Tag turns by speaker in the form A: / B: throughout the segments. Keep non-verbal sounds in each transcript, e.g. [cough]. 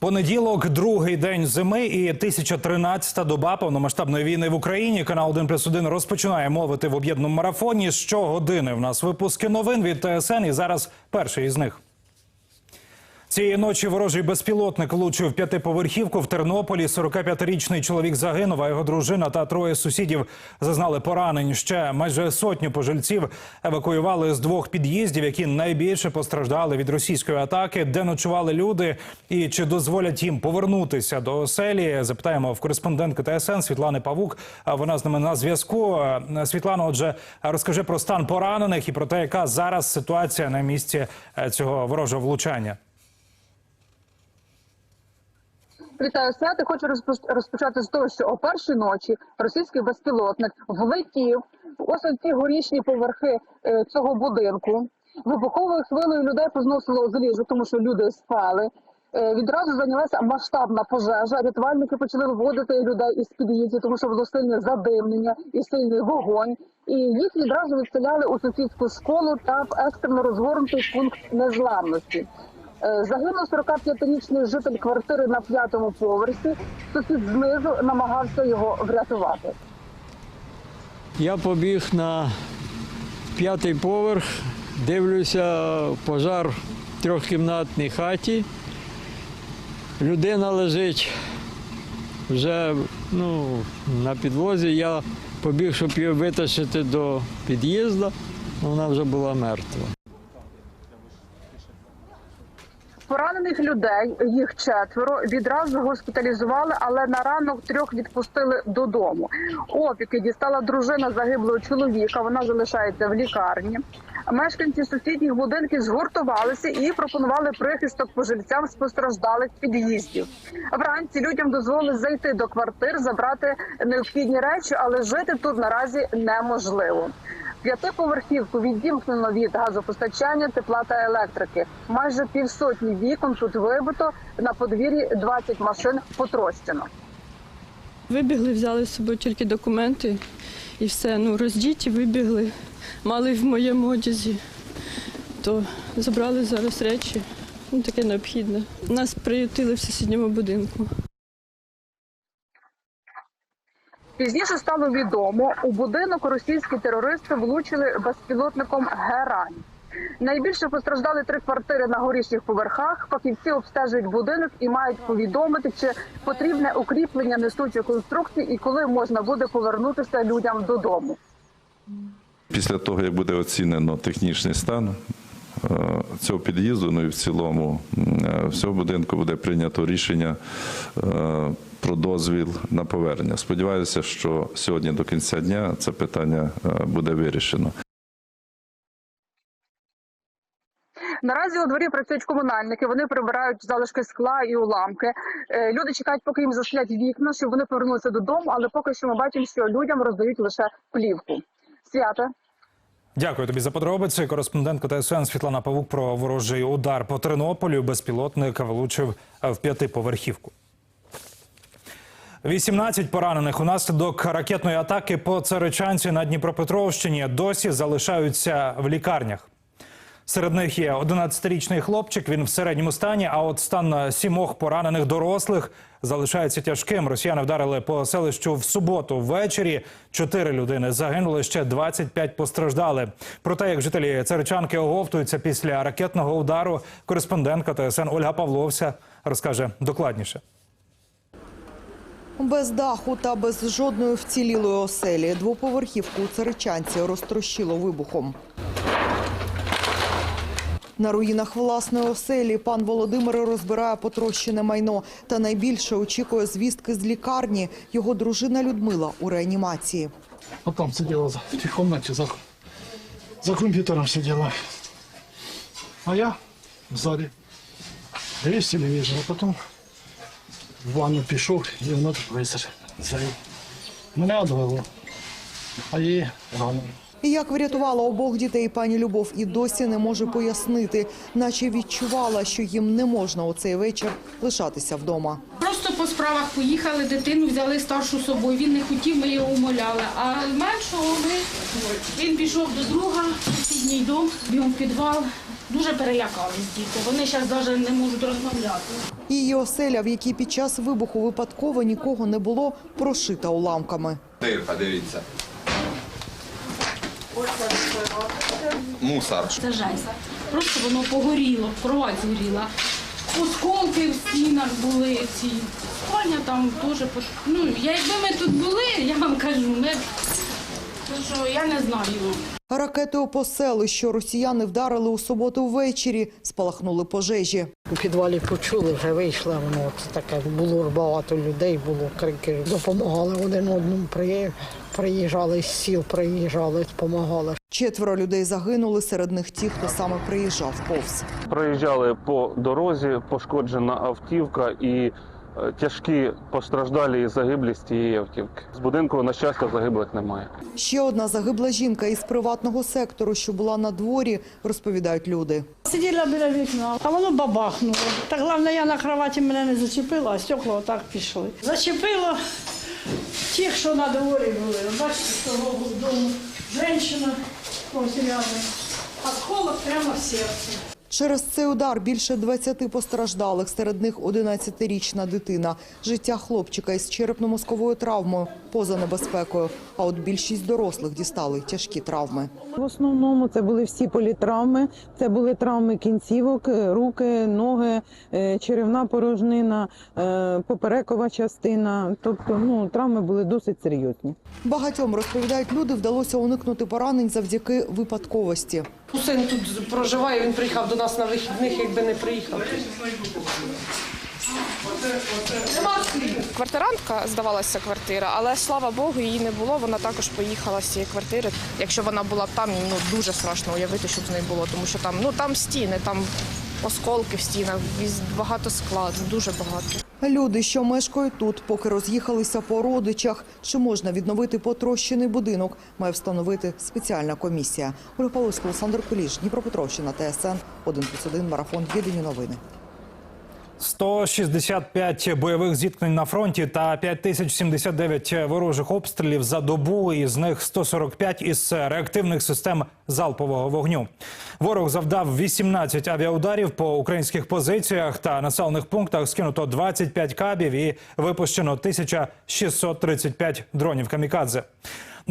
A: Понеділок, другий день зими і 1013-та доба повномасштабної війни в Україні. Канал 1 плюс 1 розпочинає мовити в об'єднаному марафоні. Щогодини в нас випуски новин від ТСН. І зараз перший із них. Цієї ночі ворожий безпілотник влучив п'ятиповерхівку в Тернополі. 45-річний чоловік загинув, а його дружина та троє сусідів зазнали поранень. Ще майже сотню пожильців евакуювали з двох під'їздів, які найбільше постраждали від російської атаки. Де ночували люди і чи дозволять їм повернутися до оселі? Запитаємо в кореспондентки ТСН Світлани Павук. Вона з нами на зв'язку. Світлано, отже, розкажи про стан поранених і про те, яка зараз ситуація на місці е, цього ворожого влучання.
B: Вітаю свято. Хочу розпоч- розпочати з того, що о першій ночі російський безпілотник влетів ось у ці горішні поверхи е, цього будинку. Вибуховою хвилею людей позносило з ліжу, тому що люди спали. Е, Відразу зайнялася масштабна пожежа. Рятувальники почали виводити людей із під'їздів, тому що було сильне задимлення і сильний вогонь. І їх відразу відселяли у сусідську школу та в екстрено розгорнутий пункт незламності. Е, Загинув 45-річний житель квартири на п'ятому поверсі. Сусід знизу намагався його врятувати.
C: Я побіг на п'ятий поверх, дивлюся пожар в трьохкімнатній хаті. Людина лежить вже ну, на підлозі. Я побіг, щоб її витащити до під'їзду, вона вже була мертва.
B: Поранених людей, їх четверо, відразу госпіталізували, але на ранок трьох відпустили додому. Опіки дістала дружина загиблого чоловіка. Вона залишається в лікарні. Мешканці сусідніх будинків згуртувалися і пропонували прихисток пожильцям з постраждалих під'їздів. Вранці людям дозволили зайти до квартир, забрати необхідні речі, але жити тут наразі неможливо. П'ятиповерхівку відімкнено від газопостачання, тепла та електрики. Майже півсотні вікон тут вибито. На подвір'ї 20 машин потрощено.
D: Вибігли, взяли з собою тільки документи і все. Ну, роздіті, вибігли, мали в моєму одязі, то забрали зараз речі. Ну, таке необхідне. Нас приютили в сусідньому будинку.
B: Пізніше стало відомо, у будинок російські терористи влучили безпілотником Герань. Найбільше постраждали три квартири на горішніх поверхах. Фахівці обстежують будинок і мають повідомити, чи потрібне укріплення несучих конструкцій і коли можна буде повернутися людям додому.
E: Після того, як буде оцінено технічний стан е, цього під'їзду, ну і в цілому е, всього будинку буде прийнято рішення е, про дозвіл на повернення. Сподіваюся, що сьогодні до кінця дня це питання е, буде вирішено.
B: Наразі у дворі працюють комунальники. Вони прибирають залишки скла і уламки. Е, Люди чекають, поки їм зашлять вікна, щоб вони повернулися додому. Але поки що ми бачимо, що людям роздають лише плівку. Свята.
A: Дякую тобі за подробиці. Кореспондентка ТСН Світлана Павук про ворожий удар по Тернополю. Безпілотник влучив в п'ятиповерхівку. 18 поранених унаслідок ракетної атаки по Царичанці на Дніпропетровщині досі залишаються в лікарнях. Серед них є 11-річний хлопчик. Він в середньому стані. А от стан сімох поранених дорослих залишається тяжким. Росіяни вдарили по селищу в суботу ввечері. Чотири людини загинули, ще 25 постраждали. Про те, як жителі Царичанки оговтуються після ракетного удару, кореспондентка ТСН Ольга Павловся розкаже докладніше.
F: Без даху та без жодної вцілілої оселі двоповерхівку у Царичанці розтрощило вибухом. На руїнах власної оселі пан Володимир розбирає потрощене майно та найбільше очікує звістки з лікарні. Його дружина Людмила у реанімації.
G: А там сидела за- в тій комнаті за, за комп'ютером сидела. А я в залі. Дивись телевізор, а потім в ванну пішов і воно тут висер. Мене одвело, а її рано.
F: Як врятувала обох дітей пані Любов і досі не може пояснити, наче відчувала, що їм не можна у цей вечір лишатися вдома.
H: Просто по справах поїхали, дитину взяли старшу собою. Він не хотів, ми його умоляли. А меншого ми він пішов до друга, в сусідній дом, бігом в підвал. Дуже перелякались діти. Вони зараз навіть не можуть розмовляти.
F: Її оселя, в якій під час вибуху випадково нікого не було, прошита уламками.
I: Дирка, дивіться. Мусор.
H: Це жесть. Просто воно погоріло, кровать згоріла. Осколки в стінах були ці. Спальня там теж. по- Ну, якби ми тут були, я вам кажу, ми... що я не знаю.
F: Ракетою по селищу росіяни вдарили у суботу ввечері, спалахнули пожежі.
J: У підвалі почули, вже вийшла воно. Таке було багато людей, було крики. Допомагали один одному. При- Приїжджали з сіл, приїжджали, допомагали.
F: Четверо людей загинули, серед них ті, хто саме приїжджав повз.
K: Проїжджали по дорозі, пошкоджена автівка і тяжкі постраждалі і загиблі з тієї автівки. З будинку, на щастя, загиблих немає.
F: Ще одна загибла жінка із приватного сектору, що була на дворі, розповідають люди.
J: Сиділа біля вікна, а воно бабахнуло. Та головне, я на кроваті мене не зачепила, а стекла отак пішли. Зачепило тих, що на дворі були. Бачите, з того дому жінка, ось рядом, а колок прямо в серце.
F: Через цей удар більше 20 постраждалих, серед них 11-річна дитина. Життя хлопчика із черепно-мозковою травмою поза небезпекою. А от більшість дорослих дістали тяжкі травми.
L: В основному це були всі політравми, це були травми кінцівок, е, руки, ноги, е, черевна порожнина, е, поперекова частина. Тобто, ну травми були досить серйозні.
F: Багатьом розповідають люди, вдалося уникнути поранень завдяки випадковості.
J: Син тут проживає, він приїхав до нас на вихідних, якби не приїхав.
M: Квартирантка здавалася квартира, але слава Богу, її не було. Вона також поїхала з цієї квартири. Якщо вона була б там, ну дуже страшно уявити, що з нею було, тому що там ну там стіни, там осколки в стінах, багато скла, дуже багато.
F: Люди, що мешкають тут, поки роз'їхалися по родичах, чи можна відновити потрощений будинок, має встановити спеціальна комісія. Олександр Куліш, Дніпропетровщина, ТСН 1+,1, Марафон, Єдині новини.
A: 165 бойових зіткнень на фронті та 5079 ворожих обстрілів за добу, із них 145 із реактивних систем залпового вогню. Ворог завдав 18 авіаударів по українських позиціях та населених пунктах. Скинуто 25 кабів і випущено 1635 дронів камікадзе.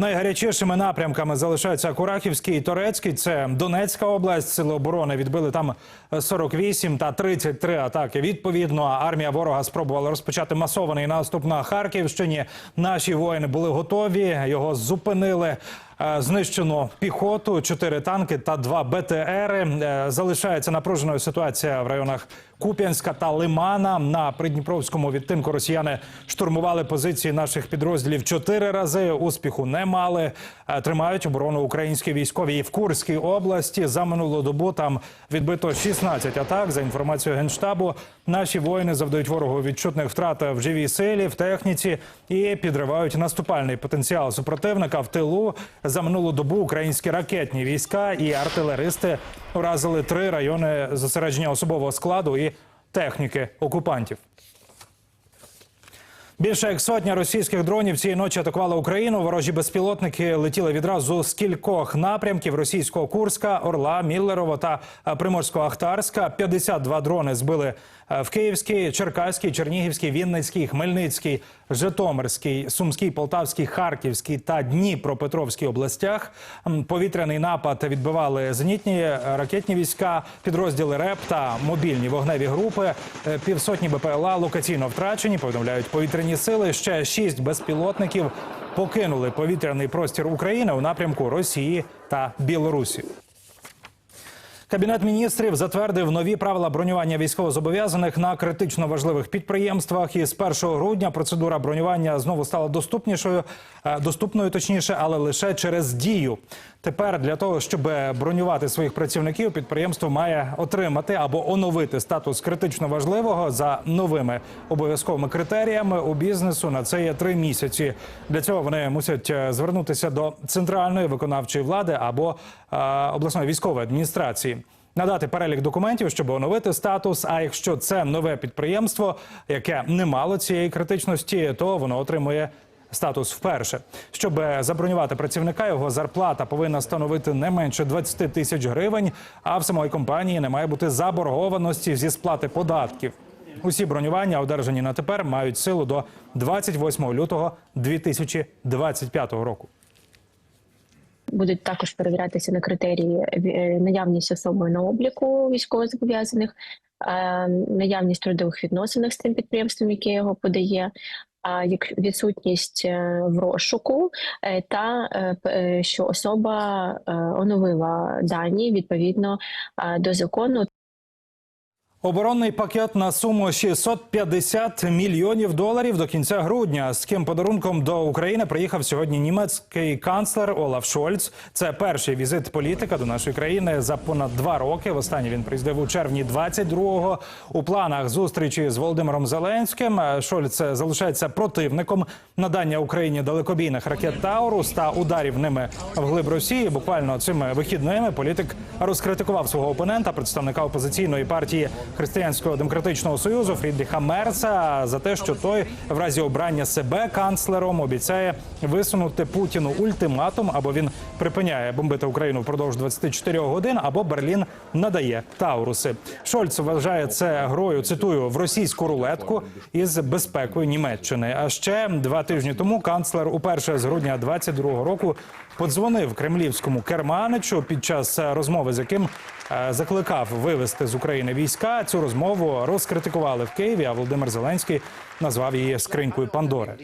A: Найгарячішими напрямками залишаються Курахівський і Торецький. Це Донецька область. Сили оборони відбили там 48 та 33 атаки. Відповідно, армія ворога спробувала розпочати масований наступ на Харківщині. Наші воїни були готові. Його зупинили. Е, Знищено піхоту, чотири танки та два БТРи. Е, Залишається напруженою ситуація в районах Куп'янська та Лимана. На придніпровському відтинку росіяни штурмували позиції наших підрозділів чотири рази. Успіху не мали. Е, Тримають оборону українські військові і в Курській області. За минулу добу там відбито 16 атак. За інформацією генштабу, наші воїни завдають ворогу відчутних втрат в живій силі, в техніці і підривають наступальний потенціал супротивника в тилу. За минулу добу українські ракетні війська і артилеристи уразили три райони зосередження особового складу і техніки окупантів. Більше як сотня російських дронів цієї ночі атакували Україну. Ворожі безпілотники летіли відразу з кількох напрямків: російського Курська, Орла, Міллерова та Приморського Ахтарська. 52 дрони збили в Київській, Черкаській, Чернігівській, Вінницькій, Хмельницькій, Житомирській, Сумській, Полтавській, Харківській та Дніпропетровській областях. Повітряний напад відбивали зенітні е, ракетні війська, підрозділи РЕП та мобільні вогневі групи. Е, Півсотні БПЛА локаційно втрачені. Повідомляють повітряні сили. Ще шість безпілотників покинули повітряний простір України у напрямку Росії та Білорусі. Кабінет міністрів затвердив нові правила бронювання військовозобов'язаних на критично важливих підприємствах. І з 1 грудня процедура бронювання знову стала доступнішою, е, доступною точніше, але лише через дію. Тепер для того, щоб бронювати своїх працівників, підприємство має отримати або оновити статус критично важливого за новими обов'язковими критеріями у бізнесу. На це є три місяці. Для цього вони мусять е, звернутися до центральної виконавчої влади або е, обласної військової адміністрації. Надати перелік документів, щоб оновити статус. А якщо це нове підприємство, яке не мало цієї критичності, то воно отримує статус вперше. Щоб забронювати працівника, його зарплата повинна становити не менше 20 тисяч гривень. А в самої компанії не має бути заборгованості зі сплати податків. Усі бронювання, одержані на тепер, мають силу до 28 лютого 2025 року.
I: Будуть також перевірятися на критерії е, наявність особи на обліку військовозобов'язаних, е, наявність трудових відносин з тим підприємством, яке його подає. А як відсутність е, в розшуку е, та е, е, що особа е, оновила дані відповідно е, до закону
A: Оборонний пакет на суму 650 мільйонів доларів до кінця грудня. З ким подарунком до України приїхав сьогодні німецький канцлер Олаф Шольц. Це перший візит політика до нашої країни за понад два роки. Востаннє він приїздив у червні 22-го. У планах зустрічі з Володимиром Зеленським Шольц залишається противником надання Україні далекобійних ракет Таурус та ударів ними вглиб Росії. Буквально цими вихідними політик розкритикував свого опонента, представника опозиційної партії Християнського демократичного союзу Фрідріха Мерца за те, що той в разі обрання себе канцлером обіцяє висунути Путіну ультиматум, або він припиняє бомбити Україну впродовж 24 годин, або Берлін надає Тауруси. Шольц вважає це грою. Цитую в російську рулетку із безпекою Німеччини. А ще два тижні тому канцлер уперше з грудня 22-го року подзвонив кремлівському керманичу під час е, розмови, з яким е, закликав вивести з України війська. Цю розмову розкритикували в Києві. А Володимир Зеленський назвав її скринькою Пандори.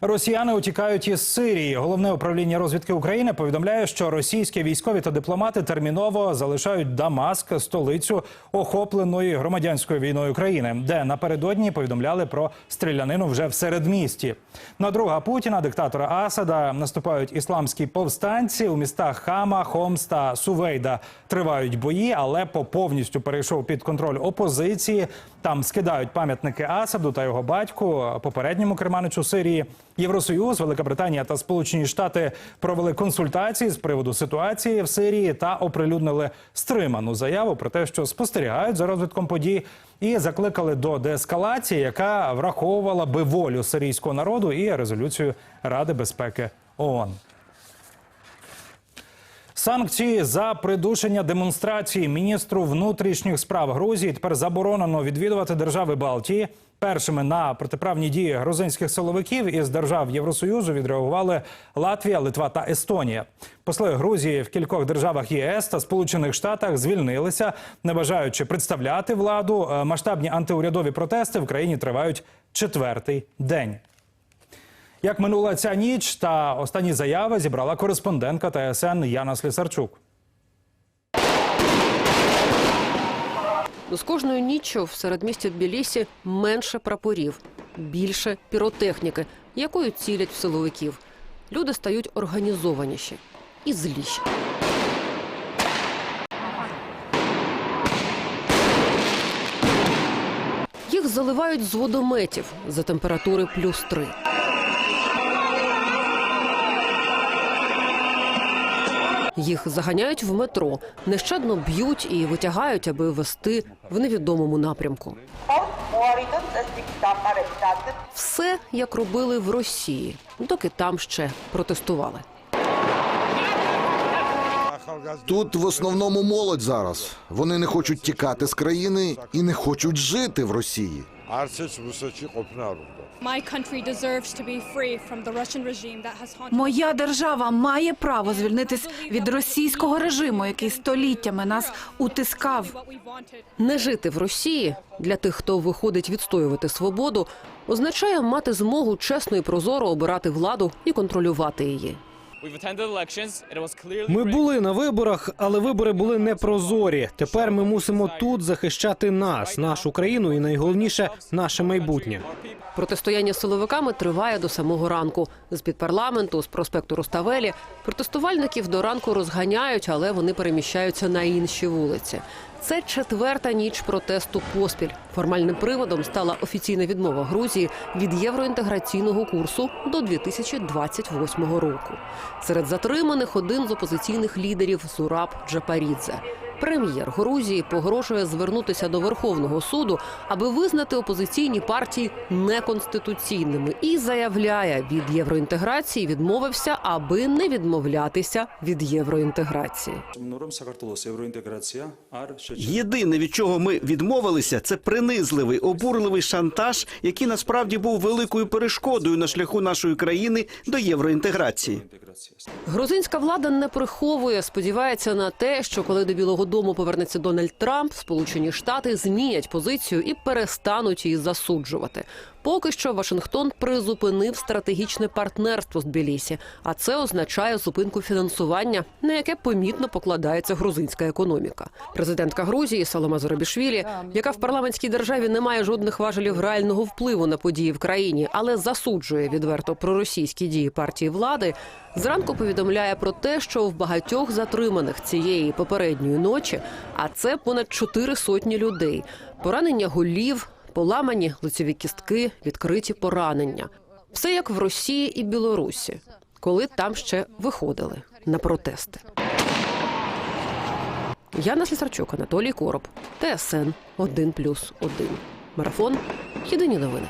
A: Росіяни утікають із Сирії. Головне управління розвідки України повідомляє, що російські військові та дипломати терміново залишають Дамаск, столицю охопленої громадянською війною країни, де напередодні повідомляли про стрілянину вже в середмісті. На друга Путіна, диктатора Асада, наступають ісламські повстанці у містах Хама, Хомс та Сувейда. Тривають бої, але по повністю перейшов під контроль опозиції. Там скидають пам'ятники Асаду та його батьку, попередньому керманичу Сирії. Євросоюз, Велика Британія та Сполучені Штати провели консультації з приводу ситуації в Сирії та оприлюднили стриману заяву про те, що спостерігають за розвитком подій, і закликали до деескалації, яка враховувала би волю сирійського народу і резолюцію Ради безпеки ООН. Санкції за придушення демонстрації міністру внутрішніх справ Грузії тепер заборонено відвідувати держави Балтії. Першими на протиправні дії грузинських силовиків із держав Євросоюзу відреагували Латвія, Литва та Естонія. Посли Грузії в кількох державах ЄС та Сполучених Штатах звільнилися, не бажаючи представляти владу. Масштабні антиурядові протести в країні тривають четвертий день. Як минула ця ніч та останні заяви зібрала кореспондентка ТСН Яна Слісарчук.
N: З кожною ніччю в середмісті Тбілісі менше прапорів, більше піротехніки, якою цілять в силовиків. Люди стають організованіші і зліші. Їх заливають з водометів за температури плюс три. Їх заганяють в метро, нещадно б'ють і витягають, аби вести в невідомому напрямку. Все як робили в Росії, доки там ще протестували.
O: Тут в основному молодь зараз. Вони не хочуть тікати з країни і не хочуть жити в Росії.
P: Моя держава має право звільнитись від російського режиму, який століттями нас утискав.
N: Не жити в Росії для тих, хто виходить відстоювати свободу, означає мати змогу чесно і прозоро обирати владу і контролювати її.
Q: Ми були на виборах, але вибори були непрозорі. Тепер ми мусимо тут захищати нас, нашу країну і найголовніше наше майбутнє.
N: Протистояння з силовиками триває до самого ранку. З під парламенту, з проспекту Руставелі, протестувальників до ранку розганяють, але вони переміщаються на інші вулиці. Це четверта ніч протесту поспіль. Формальним приводом стала офіційна відмова Грузії від євроінтеграційного курсу до 2028 року. Серед затриманих один з опозиційних лідерів Зураб Джапарідзе. Прем'єр Грузії погрожує звернутися до Верховного суду, аби визнати опозиційні партії неконституційними, і заявляє, від євроінтеграції відмовився, аби не відмовлятися від євроінтеграції.
R: Єдине, від чого ми відмовилися, це принизливий, обурливий шантаж, який насправді був великою перешкодою на шляху нашої країни до євроінтеграції.
N: Грузинська влада не приховує, сподівається на те, що коли до Білого Дому повернеться Дональд Трамп, Сполучені Штати змінять позицію і перестануть її засуджувати. Поки що Вашингтон призупинив стратегічне партнерство з Тбілісі, а це означає зупинку фінансування, на яке помітно покладається грузинська економіка. Президентка Грузії Салома Зоробішвілі, яка в парламентській державі не має жодних важелів реального впливу на події в країні, але засуджує відверто проросійські дії партії влади. Зранку повідомляє про те, що в багатьох затриманих цієї попередньої ночі, а це понад чотири сотні людей, поранення голів, поламані лицеві кістки, відкриті поранення. Все як в Росії і Білорусі, коли там ще виходили на протести. Яна Слісарчук, Анатолій Короб, ТСН 1+,1. Марафон. Єдині новини.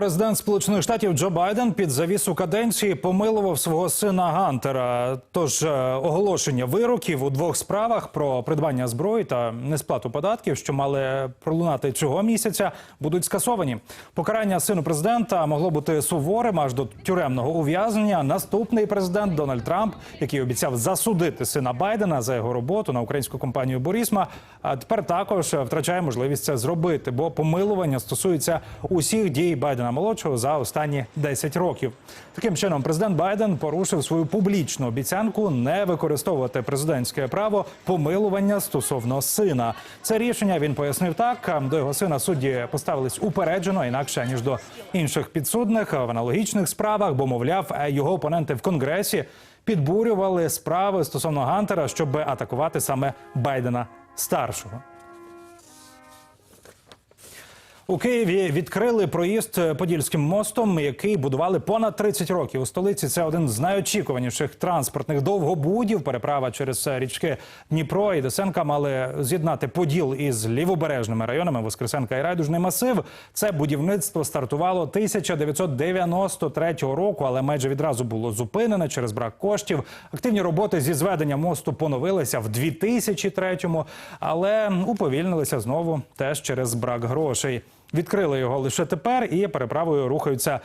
A: Президент Сполучених Штатів Джо Байден під завісу каденції помилував свого сина Гантера. Тож е, оголошення вироків у двох справах про придбання зброї та несплату податків, що мали пролунати цього місяця, будуть скасовані. Покарання сину президента могло бути суворим аж до тюремного ув'язнення. Наступний президент Дональд Трамп, який обіцяв засудити сина Байдена за його роботу на українську компанію Борісма, тепер також втрачає можливість це зробити, бо помилування стосується усіх дій Байдена молодшого за останні 10 років. Таким чином, президент Байден порушив свою публічну обіцянку не використовувати президентське право помилування стосовно сина. Це рішення він пояснив так. До його сина судді поставились упереджено, інакше ніж до інших підсудних в аналогічних справах, бо мовляв, його опоненти в конгресі підбурювали справи стосовно Гантера, щоб атакувати саме Байдена старшого. У Києві відкрили проїзд Подільським мостом, який будували понад 30 років. У столиці це один з найочікуваніших транспортних довгобудів. Переправа через річки Дніпро і Десенка мали з'єднати Поділ із лівобережними районами Воскресенка і Райдужний масив. Це будівництво стартувало 1993 року, але майже відразу було зупинене через брак коштів. Активні роботи зі зведення мосту поновилися в 2003-му, але уповільнилися знову теж через брак грошей. Відкрили його лише тепер, і переправою рухаються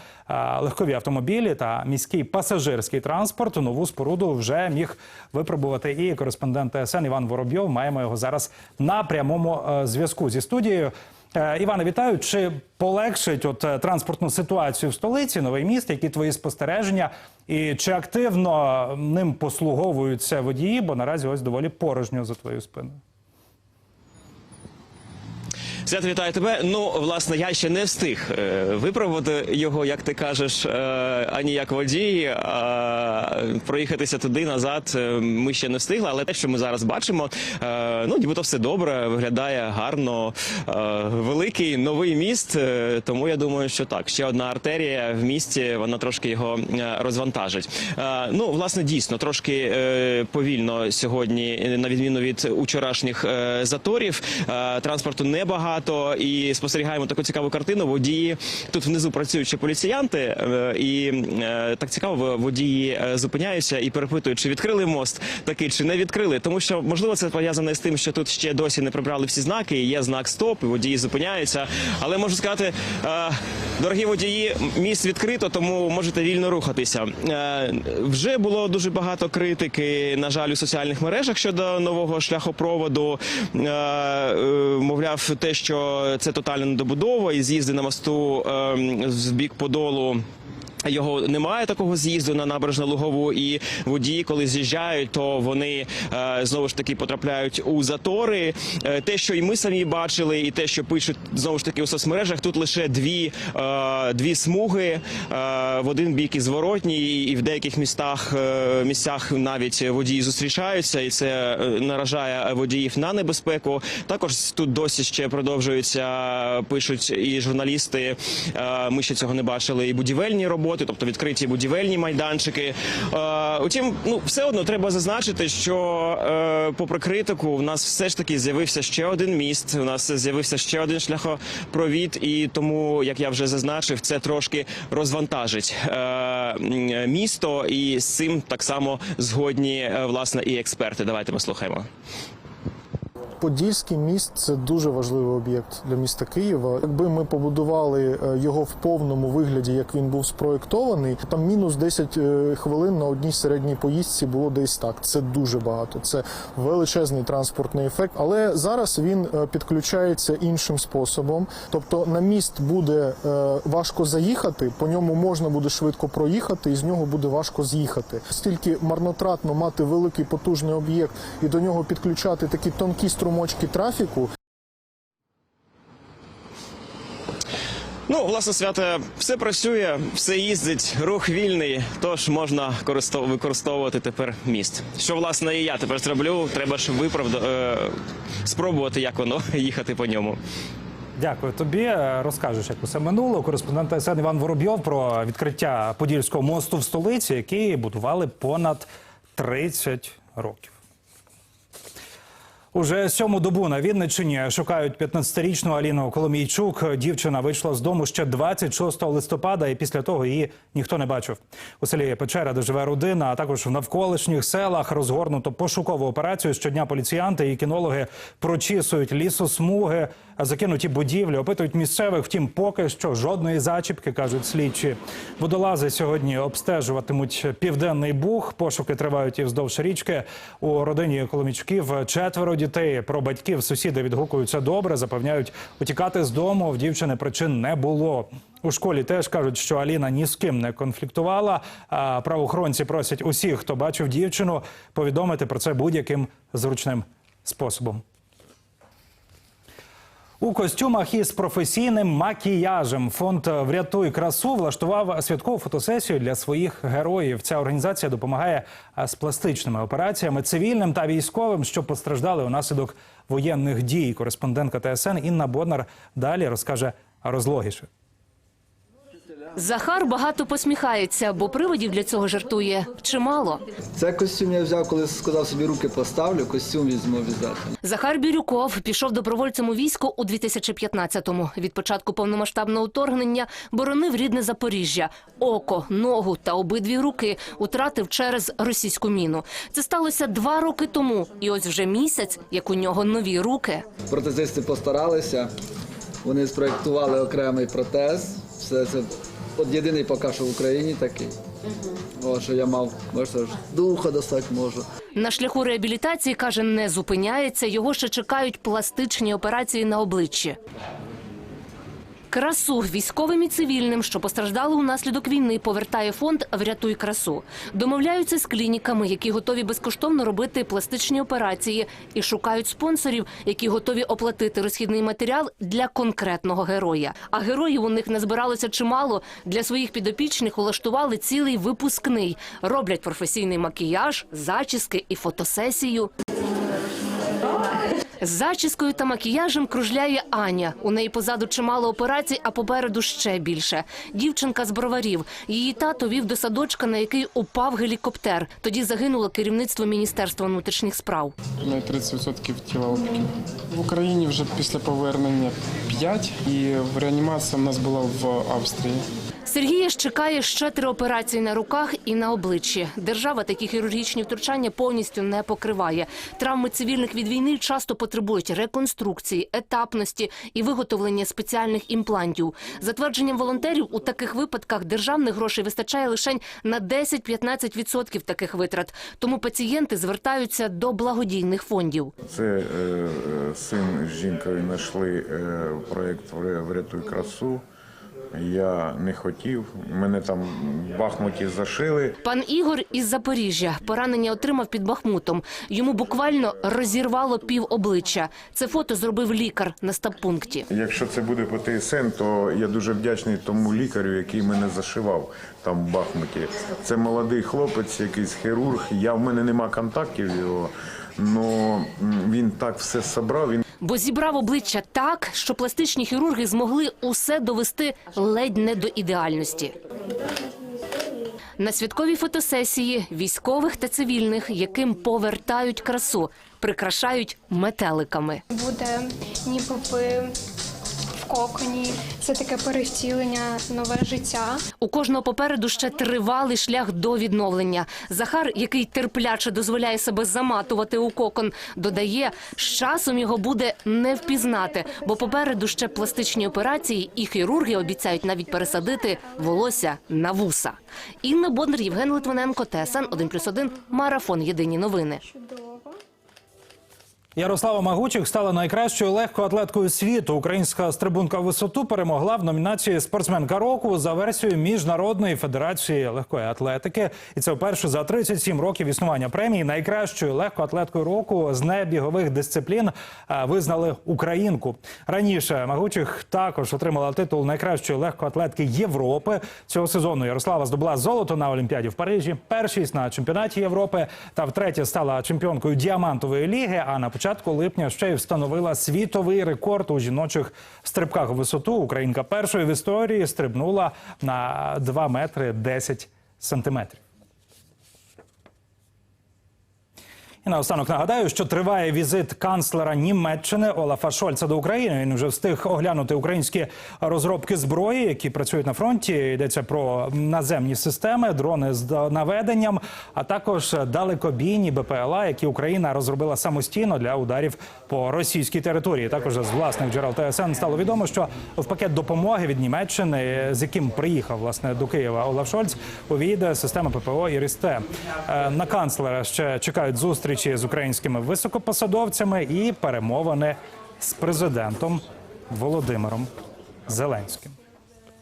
A: легкові автомобілі та міський пасажирський транспорт. Нову споруду вже міг випробувати і кореспондент ТСН Іван Воробйов. Маємо його зараз на прямому е, зв'язку зі студією. Е, Іване, вітаю. Чи полегшить от е, транспортну ситуацію в столиці новий міст? Які твої спостереження? І чи активно ним послуговуються водії? Бо наразі ось доволі порожньо за твоєю спиною.
S: Свят, вітаю тебе. Ну, власне, я ще не встиг е, випробувати його, як ти кажеш, е, ані як водій. А проїхатися туди назад е, ми ще не встигли. Але те, що ми зараз бачимо, ну нібито все добре, виглядає гарно. Великий новий міст. Тому я думаю, що так. Ще одна артерія в місті, вона трошки його розвантажить. Ну, власне, дійсно, трошки повільно сьогодні, на відміну від учорашніх заторів. Транспорту небагато і спостерігаємо таку цікаву картину. Водії тут внизу працюють ще поліціянти, е, і е, так цікаво, водії е, зупиняються і перепитують, чи відкрили мост такий, чи не відкрили. Тому що можливо це пов'язане з тим, що тут ще досі не прибрали всі знаки. Є знак стоп, і водії зупиняються. Але можу сказати, дорогі водії, міст відкрито, тому можете вільно рухатися. Вже було дуже багато критики, на жаль, у соціальних мережах щодо нового шляхопроводу. Мовляв, те, що це тотальна недобудова і з'їзди на мосту е, з бік Подолу. Його немає такого з'їзду на набережну Лугову, і водії, коли з'їжджають, то вони е, знову ж таки потрапляють у затори. Е, те, що і ми самі бачили, і те, що пишуть знову ж таки у соцмережах, тут лише дві, е, дві смуги в один бік і зворотній, і в деяких містах місцях навіть водії зустрічаються, і це наражає водіїв на небезпеку. Також тут досі ще продовжуються, пишуть і журналісти. Ми ще цього не бачили. І будівельні роботи роботи, тобто відкриті будівельні майданчики. Е, Утім, ну все одно треба зазначити, що е, попри критику, у нас все ж таки з'явився ще один міст. У нас з'явився ще один шляхопровід, і тому, як я вже зазначив, це трошки розвантажить е, місто, і з цим так само згодні власне і експерти. Давайте ми слухаємо.
T: Подільський міст це дуже важливий об'єкт для міста Києва. Якби ми побудували е, його в повному вигляді, як він був спроєктований, там мінус 10 е, хвилин на одній середній поїздці було десь так. Це дуже багато. Це величезний транспортний ефект. Але зараз він е, підключається іншим способом. Тобто на міст буде важко заїхати, по ньому можна буде швидко проїхати, і з нього буде важко з'їхати. Стільки марнотратно мати великий потужний об'єкт і до нього підключати такі тонкі струмочки трафіку.
S: Ну, власне, свято, все працює, все їздить, рух вільний, тож можна користов- використовувати тепер міст. Що власне і я тепер зроблю. Треба ж виправда е, спробувати, як воно [laughs] їхати по ньому.
A: Дякую тобі. Е, Розкажеш, як усе минуло. Кореспондент ТСН Іван Воробйов про відкриття Подільського мосту в столиці, який будували понад 30 років. Уже сьому добу на Вінниччині шукають 15-річну Аліну Коломійчук. Дівчина вийшла з дому ще 26 листопада, і після того її ніхто не бачив. У селі Печера, де живе родина, а також в навколишніх селах розгорнуто пошукову операцію. Щодня поліціянти і кінологи прочісують лісосмуги, закинуті будівлі, опитують місцевих. Втім, поки що жодної зачіпки кажуть слідчі. Водолази сьогодні обстежуватимуть південний буг. Пошуки тривають і вздовж річки. У родині Коломічків четверо дітей. Про батьків сусіди відгукуються добре. Запевняють, утікати з дому в дівчини причин не було. У школі теж кажуть, що Аліна ні з ким не конфліктувала. А правоохоронці просять усіх, хто бачив дівчину, повідомити про це будь-яким зручним способом. У костюмах із професійним макіяжем фонд Врятуй красу влаштував святкову фотосесію для своїх героїв. Ця організація допомагає з пластичними операціями цивільним та військовим, що постраждали унаслідок воєнних дій. Кореспондентка ТСН Інна Боднар далі розкаже розлогіше.
U: Захар багато посміхається, бо приводів для цього жартує чимало.
V: Це костюм я взяв, коли сказав собі руки поставлю, костюм візьму обов'язково.
U: Захар Бірюков пішов добровольцем у військо у 2015-му. Від початку повномасштабного вторгнення боронив рідне Запоріжжя. Око, ногу та обидві руки утратив через російську міну. Це сталося два роки тому, і ось вже місяць, як у нього нові руки.
V: Протезисти постаралися, вони спроєктували окремий протез. Все це от єдиний поки що в Україні такий. О, що я мав, можна ж духа достати можу.
U: На шляху реабілітації каже, не зупиняється. Його ще чекають пластичні операції на обличчі. Красу військовим і цивільним, що постраждали унаслідок війни, повертає фонд Врятуй красу. Домовляються з клініками, які готові безкоштовно робити пластичні операції, і шукають спонсорів, які готові оплатити розхідний матеріал для конкретного героя. А героїв у них назбиралося чимало. Для своїх підопічних улаштували цілий випускний. Роблять професійний макіяж, зачіски і фотосесію. З зачіскою та макіяжем кружляє Аня. У неї позаду чимало операцій, а попереду ще більше. Дівчинка з броварів. Її тато вів до садочка, на який упав гелікоптер. Тоді загинуло керівництво Міністерства внутрішніх справ.
W: Ми 30% тіла опіків. В Україні вже після повернення 5, і в реанімації в нас була в Австрії.
U: Сергія ж чекає ще три операції на руках і на обличчі. Держава такі хірургічні втручання повністю не покриває. Травми цивільних від війни часто потребують реконструкції, етапності і виготовлення спеціальних імплантів. За твердженням волонтерів, у таких випадках державних грошей вистачає лише на 10-15% таких витрат. Тому пацієнти звертаються до благодійних фондів.
X: Це е, е, син з жінкою знайшли е, проєкт Врятуй красу. Я не хотів. Мене там в Бахмуті зашили.
U: Пан Ігор із Запоріжжя поранення отримав під Бахмутом. Йому буквально розірвало пів обличчя. Це фото зробив лікар на стабпункті.
X: Якщо це буде по ТСН, то я дуже вдячний тому лікарю, який мене зашивав там в Бахмуті. Це молодий хлопець, якийсь хірург. Я в мене нема контактів його. Але він так все собрав. Він
U: Бо зібрав обличчя так, що пластичні хірурги змогли усе довести ледь не до ідеальності. На святковій фотосесії військових та цивільних, яким повертають красу, прикрашають метеликами.
Y: буде ніби коконі. Це таке перевтілення, нове життя.
U: У кожного попереду ще тривалий шлях до відновлення. Захар, який терпляче дозволяє себе заматувати у кокон, додає, з часом його буде не впізнати, бо попереду ще пластичні операції, і хірурги обіцяють навіть пересадити волосся на вуса. Інна Бондар, Євген Литвиненко, ТСН 1+,1, Марафон. Єдині новини.
A: Ярослава Магучих стала найкращою легкоатлеткою світу. Українська стрибунка висоту перемогла в номінації Спортсменка року за версією Міжнародної федерації легкої атлетики. І це вперше за 37 років існування премії найкращою легкоатлеткою року з небігових дисциплін визнали українку. Раніше Магучих також отримала титул найкращої легкоатлетки Європи. Цього сезону Ярослава здобула золото на Олімпіаді в Парижі, першість на чемпіонаті Європи та втретє стала чемпіонкою діамантової ліги. А на початку липня ще й встановила світовий рекорд у жіночих стрибках у висоту. Українка першою в історії стрибнула на 2 метри 10 сантиметрів. І наостанок нагадаю, що триває візит канцлера Німеччини Олафа Шольца до України. Він вже встиг оглянути українські розробки зброї, які працюють на фронті. Йдеться про наземні системи, дрони з наведенням, а також далекобійні БПЛА, які Україна розробила самостійно для ударів по російській території. Також з власних джерел ТСН стало відомо, що в пакет допомоги від Німеччини, з яким приїхав власне до Києва Олаф Шольц, увійде система ППО «Ірис-Т». Е, На канцлера ще чекають зустрічі з українськими високопосадовцями і перемовини з президентом Володимиром Зеленським.